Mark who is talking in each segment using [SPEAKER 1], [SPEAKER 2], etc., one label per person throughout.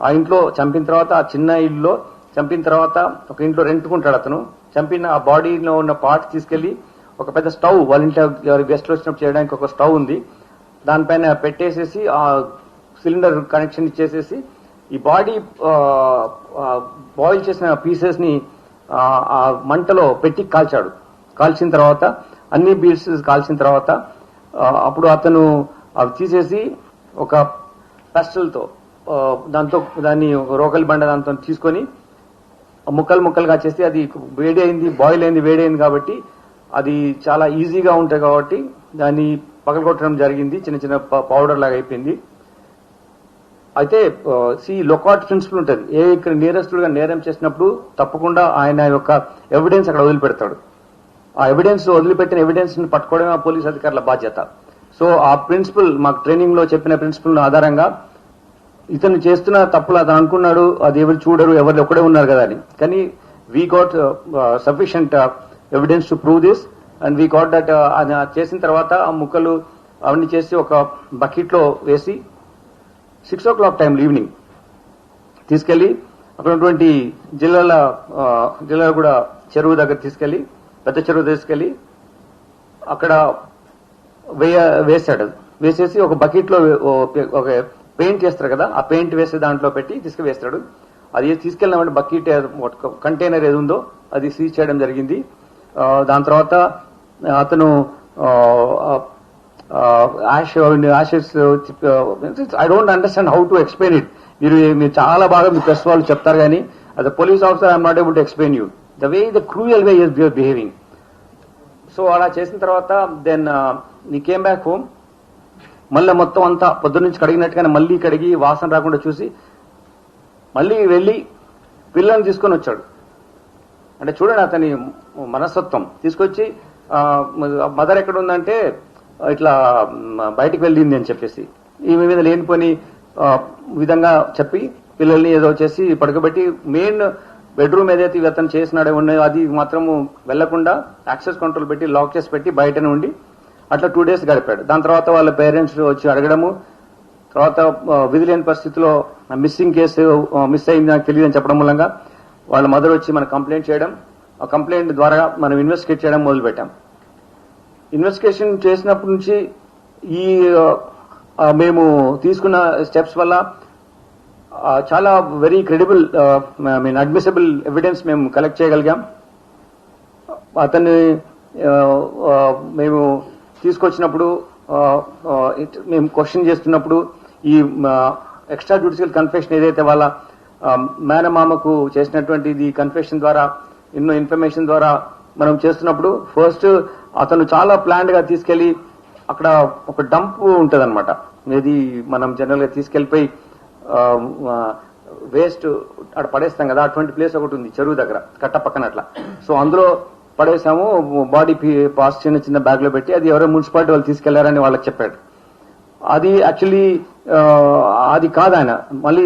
[SPEAKER 1] ఆ ఇంట్లో చంపిన తర్వాత ఆ చిన్న ఇల్లులో చంపిన తర్వాత ఒక ఇంట్లో రెంట్కుంటాడు అతను. చంపిన ఆ బాడీలో ఉన్న పార్ట్ తీసుకెళ్ళి ఒక పెద్ద స్టవ్ వాళ్ళ ఇంట్లో గెస్ట్ వచ్చినప్పుడు చేయడానికి ఒక స్టవ్ ఉంది. దానిపైన పెట్టేసేసి ఆ సిలిండర్ కనెక్షన్ ఇచ్చేసేసి ఈ బాడీ బాయిల్ చేసిన పీసెస్ని ఆ, మంటలో పెట్టి కాల్చాడు. కాల్చిన తర్వాత అన్ని బీల్స్ కాల్చిన తర్వాత అప్పుడు అతను అవి తీసేసి ఒక పెస్టల్తో దాంతో దాన్ని రోకలి బండ దాంతో తీసుకొని ముక్కలు ముక్కలుగా చేస్తే అది వేడి అయింది బాయిల్ అయింది వేడి అయింది కాబట్టి అది చాలా ఈజీగా ఉంటాయి కాబట్టి దాన్ని పగలగొట్టడం జరిగింది చిన్న చిన్న పౌడర్ లాగా అయిపోయింది. అయితే సి లొకాట్ ప్రిన్సిపల్ ఉంటుంది. ఏ ఇక్కడ నేరస్తుడుగా నేరం చేసినప్పుడు తప్పకుండా ఆయన యొక్క ఎవిడెన్స్ అక్కడ వదిలిపెడతాడు. ఆ ఎవిడెన్స్ వదిలిపెట్టిన ఎవిడెన్స్ని పట్టుకోవడమే ఆ పోలీస్ అధికారుల బాధ్యత. సో ఆ ప్రిన్సిపల్ మాకు ట్రైనింగ్లో చెప్పిన ప్రిన్సిపల్ ఆధారంగా ఇతను చేస్తున్న తప్పులు అతను అనుకున్నాడు అది ఎవరు చూడరు ఎవరు ఒక్కడే ఉన్నారు కదా అని. కానీ we got sufficient evidence to prove this and we got that చేసిన తర్వాత ఆ ముక్కలు అవన్నీ చేసి ఒక బకెట్లో వేసి six o'clock time evening తీసుకెళ్ళి అక్కడ ఉన్నటువంటి జిల్లాల uh, జిల్లాలో కూడా చెరువు దగ్గర తీసుకెళ్ళి పెద్ద చెరువు తీసుకెళ్ళి అక్కడ వేయ వేసాడు వేసేసి ఒక బకెట్లో ఒక పెయింట్ చేస్తారు కదా ఆ పెయింట్ వేసే దాంట్లో పెట్టి తీసుకువేస్తాడు. అది తీసుకెళ్ళినామంటే బకెట్ కంటైనర్ ఏది ఉందో అది సీజ్ చేయడం జరిగింది. దాని తర్వాత అతను ash ashes I don't understand how to explain it. మీరు మీరు చాలా బాగా మీ ప్రెస్ వాళ్ళు చెప్తారు కానీ as a police officer I'm not able to explain you the way the cruel way is behaving so అలా చేసిన తర్వాత దెన్ నీ కేమ్ బ్యాక్ హోమ్ మళ్ళీ మొత్తం అంతా పొద్దున్న నుంచి కడిగినట్టుగానే మళ్ళీ కడిగి వాసన రాకుండా చూసి మళ్ళీ వెళ్ళి పిల్లల్ని తీసుకొని వచ్చాడు. అంటే చూడండి అతని మనస్తత్వం. తీసుకొచ్చి మదర్ ఎక్కడ ఉందంటే ఇట్లా బయటికి వెళ్ళింది అని చెప్పేసి. ఈమె మీద లేనిపోని విధంగా చెప్పి పిల్లల్ని ఏదో చేసి పడుకోబెట్టి మెయిన్ బెడ్రూమ్ ఏదైతే ఇవి అతను చేసినాడో ఉన్నాయో అది మాత్రము వెళ్ళకుండా యాక్సెస్ కంట్రోల్ పెట్టి లాక్ చేసి పెట్టి బయటనే ఉండి అట్లా టూ డేస్ గడిపాడు. దాని తర్వాత వాళ్ళ పేరెంట్స్ వచ్చి అడగడము. తర్వాత విధి లేని పరిస్థితిలో మిస్సింగ్ కేసు మిస్ అయింది నాకు తెలియదని చెప్పడం మూలంగా వాళ్ళ మదర్ వచ్చి మన కంప్లైంట్ చేయడం. ఆ కంప్లైంట్ ద్వారా మనం ఇన్వెస్టిగేట్ చేయడం మొదలుపెట్టాం. ఇన్వెస్టిగేషన్ చేసినప్పటి నుంచి ఈ మేము తీసుకున్న స్టెప్స్ వల్ల చాలా very credible mean admissible evidence మేము కలెక్ట్ చేయగలిగాం. అతన్ని మేము తీసుకొచ్చినప్పుడు ఇట్- మేము క్వశ్చన్ చేస్తున్నప్పుడు ఈ ఎక్స్ట్రా జ్యుడిషియల్ కన్ఫెషన్ ఏదైతే వాళ్ళ మేనమామకు చేసినటువంటి ఈ కన్ఫెషన్ ద్వారా ఎన్నో ఇన్ఫర్మేషన్ ద్వారా మనం చేస్తున్నప్పుడు ఫస్ట్ అతను చాలా ప్లాన్డ్గా తీసుకెళ్ళి అక్కడ ఒక డంప్ ఉంటది అనమాట ఇది మనం జనరల్గా తీసుకెళ్ళిపోయి వేస్ట్ అక్కడ పడేస్తాం కదా అటువంటి ప్లేస్ ఒకటి ఉంది చెరువు దగ్గర కట్ట పక్కన అట్లా. సో అందులో పడేసాము బాడీ పాస్ చిన్న చిన్న బ్యాగ్లో పెట్టి అది ఎవరో మున్సిపాలిటీ వాళ్ళు తీసుకెళ్ళారని వాళ్ళకి చెప్పాడు. అది యాక్చువల్లీ అది కాదు ఆయన మళ్ళీ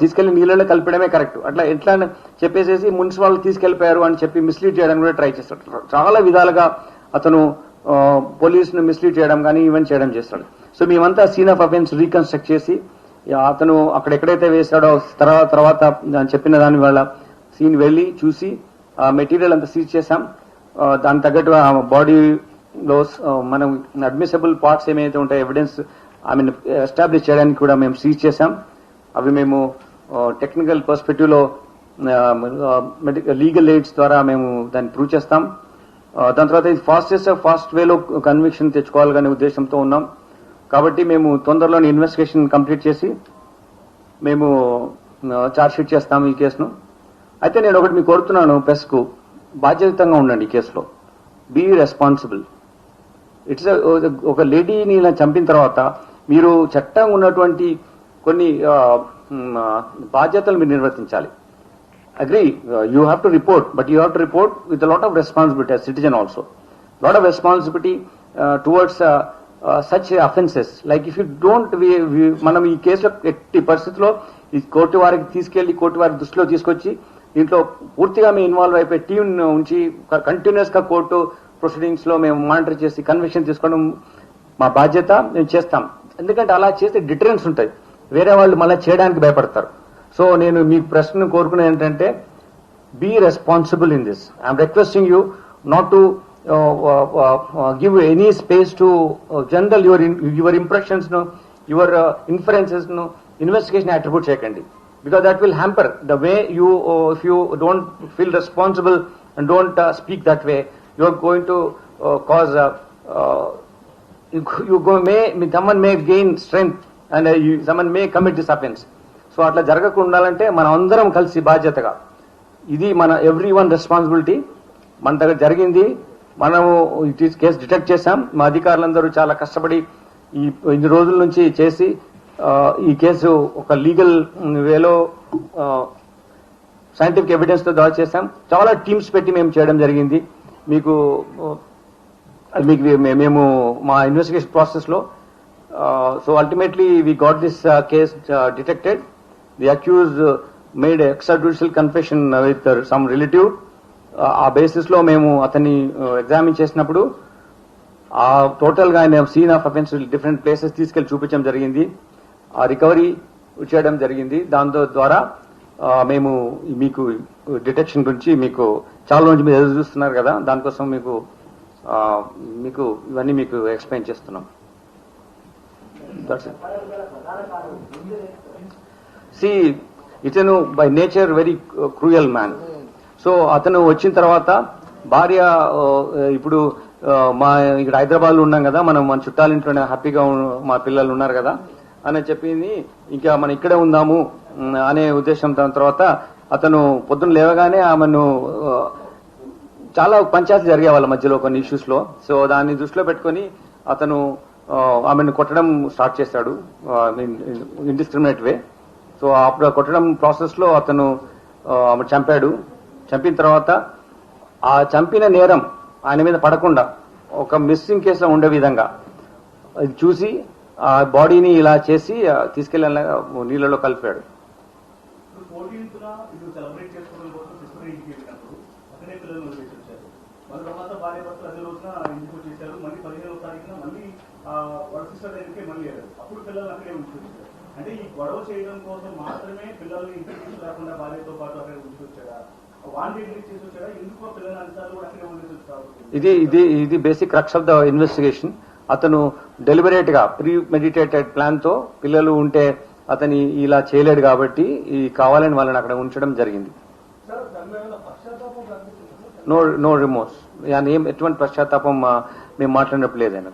[SPEAKER 1] తీసుకెళ్ళి నీళ్ళలో కలిపడమే కరెక్ట్. అట్లా ఎట్లా అని చెప్పేసేసి మున్సిపాల్ తీసుకెళ్ళిపోయారు అని చెప్పి మిస్లీడ్ చేయడానికి కూడా ట్రై చేస్తాడు. చాలా విధాలుగా అతను పోలీసును మిస్లీడ్ చేయడం కానీ ఈవెంట్ చేయడం చేస్తాడు. సో మేమంతా సీన్ ఆఫ్ అఫెన్స్ రీకన్స్ట్రక్ట్ చేసి అతను అక్కడ ఎక్కడైతే వేశాడో తర్వాత తర్వాత చెప్పిన దాని వల్ల సీన్ వెళ్ళి చూసి ఆ మెటీరియల్ అంతా సీజ్ చేశాం. దాని దానికి తగ్గట్టు బాడీలో మనం అడ్మిసబుల్ పార్ట్స్ ఏమైతే ఉంటాయో ఎవిడెన్స్ ఐ మీన్ ఎస్టాబ్లిష్ చేయడానికి కూడా మేము సీజ్ చేశాం. అవి మేము టెక్నికల్ పర్స్పెక్టివ్లో లీగల్ ఎయిడ్స్ ద్వారా మేము దాన్ని ప్రూవ్ చేస్తాం. దాని తర్వాత ఇది ఫాస్టెస్ట్ ఫాస్ట్ వేలో కన్విక్షన్ తెచ్చుకోవాలనే ఉద్దేశంతో ఉన్నాం. కాబట్టి మేము తొందరలోనే ఇన్వెస్టిగేషన్ కంప్లీట్ చేసి మేము చార్జ్ షీట్ చేస్తాం ఈ కేసును. అయితే నేను ఒకటి మీకు కోరుతున్నాను ప్రెస్కు బాధ్యతంగా ఉండండి ఈ కేసులో. బీ రెస్పాన్సిబుల్ ఇట్స్ ఒక లేడీని ఇలా చంపిన తర్వాత మీరు చట్టంగా ఉన్నటువంటి కొన్ని బాధ్యతలు మీరు నిర్వర్తించాలి. Agree you have to report but you have to report with lot of responsibility citizen also lot of responsibility towards such offences like if you don't మనం ఈ కేసులో ఎట్టి పరిస్థితిలో ఈ కోర్టు వారికి తీసుకెళ్ళి కోర్టు వారి దృష్టిలో తీసుకొచ్చి దీంట్లో పూర్తిగా మేము ఇన్వాల్వ్ అయిపోయి టీమ్ ఉంచి కంటిన్యూస్గా కోర్టు ప్రొసీడింగ్స్లో మేము మానిటర్ చేసి కన్విషన్ తీసుకోవడం మా బాధ్యత మేము చేస్తాం. ఎందుకంటే అలా చేస్తే డిటరెన్స్ ఉంటుంది వేరే వాళ్ళు మళ్ళీ చేయడానికి భయపడతారు. సో నేను మీ ప్రశ్న కోరుకునే ఏంటంటే be responsible in this I'm requesting you not to give any space to general your your ఇంప్రెషన్స్ను your ఇన్ఫ్లుయెన్సెస్ను ఇన్వెస్టిగేషన్ అట్రిబ్యూట్ చేయకండి. Because that will hamper the way you uh, if you don't feel responsible and don't uh, speak that way, you are going to uh, cause uh, uh, you, you go may someone may gain strength and uh, you, someone may commit this offense. So అట్లా జరగకుండా ఉండాలంటే మనం అందరం కలిసి బాధ్యతగా ఇది మన every one responsibility మన దగ్గర జరిగింది మనము ఇట్ ఈస్ కేసు డిటెక్ట్ చేశాం మా అధికారులందరూ చాలా కష్టపడి ఈ ఇన్ని రోజుల నుంచి చేసి ఈ కేసు ఒక లీగల్ వేలో సైంటిఫిక్ ఎవిడెన్స్తో దాడి చేశాం. చాలా టీమ్స్ పెట్టి మేము చేయడం జరిగింది. మీకు మీకు మే- మేము మా ఇన్వెస్టిగేషన్ ప్రాసెస్లో so ultimately we got this case detected the accuse made extra judicial confession with some relative ఆ బేసిస్ uh, uh, లో మేము అతన్ని ఎగ్జామిన్ చేసినప్పుడు ఆ టోటల్గా ఆయన scene of offence different places తీసుకెళ్ళి చూపించడం జరిగింది. రికవరీ చేయడం జరిగింది. దాంతో ద్వారా మేము మీకు డిటెక్షన్ గురించి మీకు చాలా రోజు మీరు ఎదురు చూస్తున్నారు కదా దానికోసం మీకు మీకు ఇవన్నీ మీకు ఎక్స్ప్లెయిన్ చేస్తున్నాం. సి ఇతను by nature very cruel man so అతను వచ్చిన తర్వాత భార్య ఇప్పుడు మా ఇక్కడ హైదరాబాద్లో ఉన్నాం కదా మనం మన చుట్టాలింట్లోనే హ్యాపీగా మా పిల్లలు ఉన్నారు కదా అని చెప్పింది. ఇంకా మనం ఇక్కడే ఉందాము అనే ఉద్దేశం దాని తర్వాత అతను పొద్దున లేవగానే ఆమెను చాలా పంచాయతీ జరిగే వాళ్ళ మధ్యలో కొన్ని ఇష్యూస్లో. సో దాన్ని దృష్టిలో పెట్టుకొని అతను ఆమెను కొట్టడం స్టార్ట్ చేశాడు ఇండిస్క్రిమినేట్ వే సో అప్పుడు కొట్టడం ప్రాసెస్లో అతను ఆమె చంపాడు. చంపిన తర్వాత ఆ చంపిన నేరం ఆయన మీద పడకుండా ఒక మిస్సింగ్ కేసులో ఉండే విధంగా అది చూసి ఆ బాడీని ఇలా చేసి అలా నీళ్ళలో కలిపాడు.
[SPEAKER 2] ఇది అంటే ఈ గొడవ చేయడం కోసం మాత్రమే పిల్లల్ని ఇంటికి తీసుకురాకుండా భార్యతో పాటు అక్కడే
[SPEAKER 1] ఇది ఇది ఇది basic crux of the investigation. అతను డెలిబరేట్గా ప్రీ మెడిటేటెడ్ ప్లాన్తో పిల్లలు ఉంటే అతని ఇలా చేయలేడు కాబట్టి ఈ కావాలని వాళ్ళని అక్కడ ఉంచడం జరిగింది. నో నో రిమోర్స్ ఆయన ఏం ఎటువంటి పశ్చాత్తాపం మేము మాట్లాడినప్పుడు లేదు ఆయన.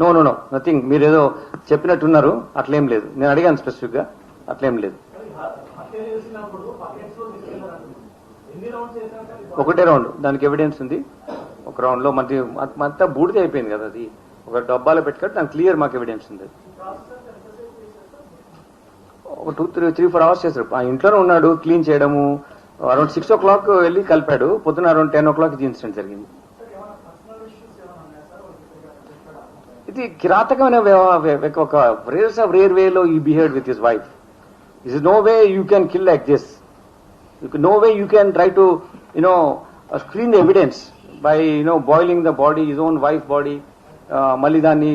[SPEAKER 1] నో నో నో నథింగ్ మీరు ఏదో చెప్పినట్టున్నారు. అట్లేం లేదు. నేను అడిగాను స్పెసిఫిక్గా అట్లేం లేదు
[SPEAKER 2] హత్య చేసినప్పుడు పాకెట్స్లో తీసుకెళ్ళారు ఎన్ని రౌండ్స్ చేశారు
[SPEAKER 1] ఒకటే రౌండ్. దానికి ఎవిడెన్స్ ఉంది. ఒక రౌండ్లో మనకి అంతా బూడిద అయిపోయింది కదా అది. ఒక డబ్బాలో పెట్టుకుంటే దానికి క్లియర్ మాకు ఎవిడెన్స్ ఉంది. ఒక two three three four hours చేశారు ఆ ఇంట్లోనే ఉన్నాడు క్లీన్ చేయడము. అరౌండ్ సిక్స్ ఓ క్లాక్ వెళ్ళి కలిపాడు. పొద్దున అరౌండ్ టెన్ ఓ క్లాక్ ఇది ఇన్సిడెంట్ జరిగింది. ఇది కిరాతకమైన ఒక రేర్స్ ఆఫ్ రేర్ వేలో ఈ behave with his wife is no way you can kill like this no way you can try to you know screen the evidence by you know boiling the body his own wife body మళ్ళీ దాన్ని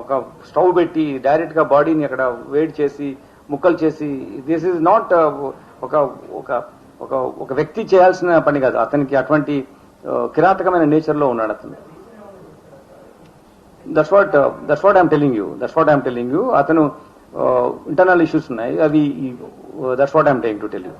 [SPEAKER 1] ఒక stove పెట్టి డైరెక్ట్గా బాడీని అక్కడ వేడి చేసి ముక్కలు చేసి దిస్ ఈజ్ నాట్ ఒక ఒక ఒక ఒక వ్యక్తి చేయాల్సిన పని కాదు. అతనికి అటువంటి uh, కిరాతకమైన నేచర్లో ఉన్నాడు అతను. That's what that's what I'm telling you that's what I'm telling you అతను ఇంటర్నల్ ఇష్యూస్ ఉన్నాయి. అవి that's what I'm take to tell you